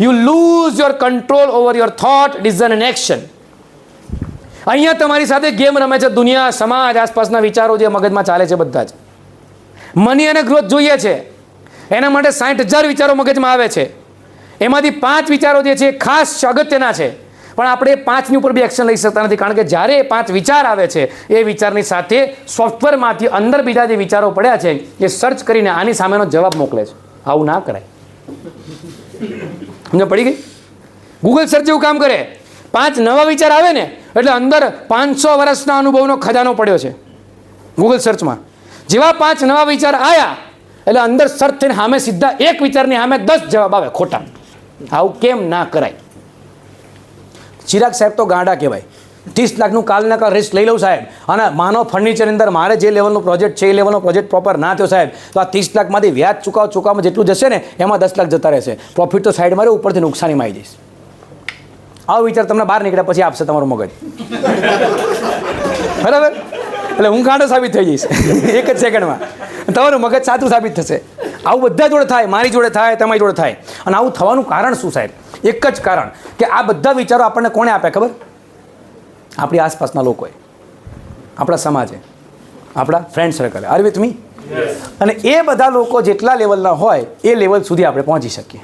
You lose your control over your thought decision and action અહીંયા તમારી સાથે game રમે છે દુનિયા, સમાજ, આસપાસના વિચારો જે મગજમાં ચાલે છે બધા જ. મની અને ગ્રોથ જોઈએ છે. એના માટે સાઠ હજાર વિચારો મગજમાં આવે છે. એમાંથી પાંચ વિચારો જે છે એ ખાસ અગત્યના છે. પણ આપણે પાંચની ઉપર બી એક્શન લઈ શકતા નથી, કારણ કે જ્યારે એ પાંચ વિચાર આવે છે, એ વિચારની સાથે સોફ્ટવેરમાંથી અંદર બીજા જે વિચારો પડ્યા છે, એ સર્ચ કરીને આની સામેનો જવાબ મોકલે છે. આવું ના કરાય. સમજ પડી ગઈ? ગૂગલ સર્ચ જેવું કામ કરે. પાંચ નવા વિચાર આવે ને, એટલે અંદર પાંચસો વર્ષના અનુભવનો ખજાનો પડ્યો છે. ગૂગલ સર્ચમાં જેવા પાંચ નવા વિચાર આવ્યા એટલે અંદર સર્ચ થઈને સામે સીધા એક વિચારની સામે દસ જવાબ આવે ખોટા. આવું કેમ ના કરાય? ચિરાગ સાહેબ તો ગાંડા કહેવાય. ત્રીસ લાખનું કાલના કાલ રિસ્ક લઈ લઉં સાહેબ. અને માનો ફર્નિચરની અંદર મારે જે લેવલનો પ્રોજેક્ટ છે એ લેવલનો પ્રોજેક્ટ પ્રોપર ના થયો સાહેબ તો આ ત્રીસ લાખમાંથી વ્યાજ ચૂકવ ચૂકવવામાં જેટલું જશે ને એમાં દસ લાખ જતા રહેશે. પ્રોફિટ તો સાઈડ મારે ઉપરથી નુકસાનીમાં આવી જઈશ. આવો વિચાર તમને બહાર નીકળ્યા પછી આપશે તમારું મગજ. બરાબર? એટલે હું કાંડો સાબિત થઈ જઈશ. એક જ સેકન્ડમાં. તમારું મગજ સાચું સાબિત થશે. આવું બધા જોડે થાય મારી જોડે થાય તમારી જોડે થાય. અને આવું થવાનું કારણ શું સાહેબ? એક જ કારણ કે આ બધા વિચારો આપણને કોણે આપ્યા ખબર? આપણી આસપાસના લોકોએ આપણા સમાજે આપણા ફ્રેન્ડ સર્કલે આર વિથ મી? અને એ બધા લોકો જેટલા લેવલના હોય એ લેવલ સુધી આપણે પહોંચી શકીએ.